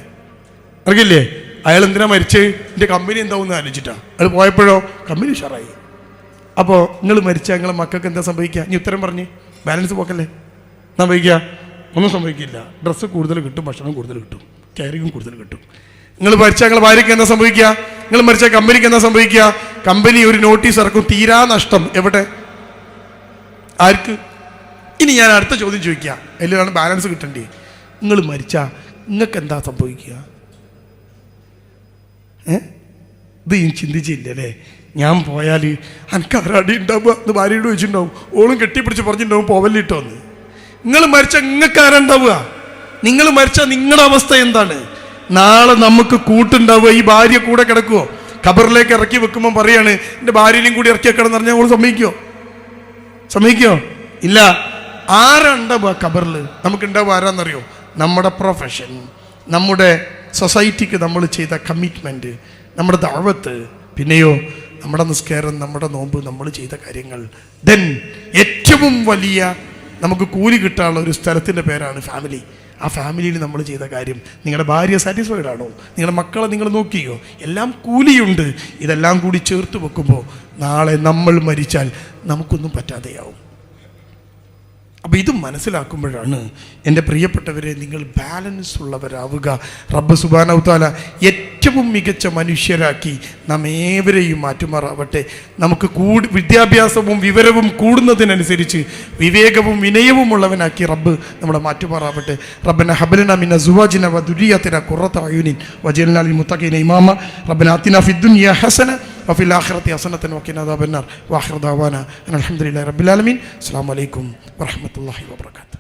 നടക്കില്ലേ അയാൾ എന്തിനാ മരിച്ചേ? എന്റെ കമ്പനി എന്താവും ആലോചിച്ചിട്ടാ. അയാൾ പോയപ്പോഴോ കമ്പനി ഉഷാറായി. അപ്പോൾ നിങ്ങൾ മരിച്ചാൽ നിങ്ങളെ മക്കൾക്ക് എന്താ സംഭവിക്കുക? ഇനി ഉത്തരം പറഞ്ഞ്. ബാലൻസ് പോക്കല്ലേ? സംഭവിക്കുക? ഒന്നും സംഭവിക്കില്ല. ഡ്രസ്സ് കൂടുതൽ കിട്ടും ഭക്ഷണം കൂടുതൽ കിട്ടും. കയറിങ്ങും കൂടുതൽ കിട്ടും. നിങ്ങൾ മരിച്ചാൽ നിങ്ങളെ ഭാര്യയ്ക്ക് എന്താ സംഭവിക്കുക? നിങ്ങൾ മരിച്ചാൽ കമ്പനിക്ക് എന്താ സംഭവിക്കുക? കമ്പനി ഒരു നോട്ടീസ് ഇറക്കും. തീരാ നഷ്ടം. എവിടെ? ആർക്ക്? ഇനി ഞാൻ അടുത്ത ചോദ്യം ചോദിക്കുക. അതിലാണ് ബാലൻസ് കിട്ടണ്ടേ. നിങ്ങൾ മരിച്ചാൽ നിങ്ങൾക്ക് എന്താ സംഭവിക്കുക? ഇത് ഈ ചിന്തിച്ചില്ല അല്ലേ ഞാൻ പോയാൽ എനിക്ക് ആരാടി ഉണ്ടാവുക എന്ന് ഭാര്യയോട് ചോദിച്ചിട്ടുണ്ടാവും. ഓളും കെട്ടിപ്പിടിച്ച് പറഞ്ഞിട്ടുണ്ടാവും പോവല്ലിട്ടോന്ന്. നിങ്ങൾ മരിച്ച നിങ്ങൾക്ക് ആരാണ്ടാവുക നിങ്ങൾ മരിച്ച നിങ്ങളുടെ അവസ്ഥ എന്താണ്? നാളെ നമുക്ക് കൂട്ടുണ്ടാവുക. ഈ ഭാര്യ കൂടെ കിടക്കുവോ? ഖബറിലേക്ക് ഇറക്കി വെക്കുമ്പോൾ പറയാണ് എന്റെ ഭാര്യയിലും കൂടി ഇറക്കി വെക്കണം എന്ന് പറഞ്ഞാൽ ഓൾ സമ്മതിക്കുമോ സമ്മതിക്കോ? ഇല്ല. ആരാണ്ടാവുക ഖബറിൽ നമുക്ക് ഉണ്ടാവുക ആരാന്നറിയോ? നമ്മുടെ പ്രൊഫഷൻ നമ്മുടെ സൊസൈറ്റിക്ക് നമ്മൾ ചെയ്ത കമ്മിറ്റ്മെന്റ് നമ്മുടെ ദാവത്ത് പിന്നെയോ നമ്മുടെ നിസ്കാരം നമ്മുടെ നോമ്പ് നമ്മൾ ചെയ്ത കാര്യങ്ങൾ. ദെൻ ഏറ്റവും വലിയ നമുക്ക് കൂലി കിട്ടാനുള്ള ഒരു സ്ഥലത്തിന്റെ പേരാണ് ഫാമിലി ആ ഫാമിലിയിൽ നമ്മൾ ചെയ്ത കാര്യം നിങ്ങളുടെ ഭാര്യ സാറ്റിസ്ഫൈഡ് ആണോ? നിങ്ങളുടെ മക്കളെ നിങ്ങൾ നോക്കിയോ? എല്ലാം കൂലിയുണ്ട്. ഇതെല്ലാം കൂടി ചേർത്ത് വെക്കുമ്പോൾ നാളെ നമ്മൾ മരിച്ചാൽ നമുക്കൊന്നും പറ്റാതെയാവും. അപ്പോൾ ഇത് മനസ്സിലാക്കുമ്പോഴാണ് എന്റെ പ്രിയപ്പെട്ടവരെ നിങ്ങൾ ബാലൻസ് ഉള്ളവരാവുക. റബ്ബ് സുബാനൗത്താല ഏറ്റവും മികച്ച മനുഷ്യരാക്കി നാം ഏവരെയും മാറ്റുമാറാവട്ടെ. നമുക്ക് കൂടി വിദ്യാഭ്യാസവും വിവരവും കൂടുന്നതിനനുസരിച്ച് വിവേകവും വിനയവും ഉള്ളവനാക്കി റബ്ബ് നമ്മളെ മാറ്റുമാറാവട്ടെ. റബ്ബന ഹബലന മിന സുവാജിന വ ദുരിയത്തിന കുറത്ത അയുനിൻ വജലനാലിൽ മുത്തഖീന ഇമാമ. റബ്ബന അത്തിന ഫിദ്ദുനിയ ഹസന وفي الآخرة حسنة وقنا عذاب النار. وآخر دعوانا أن الحمد لله رب العالمين. السلام عليكم ورحمة الله وبركاته.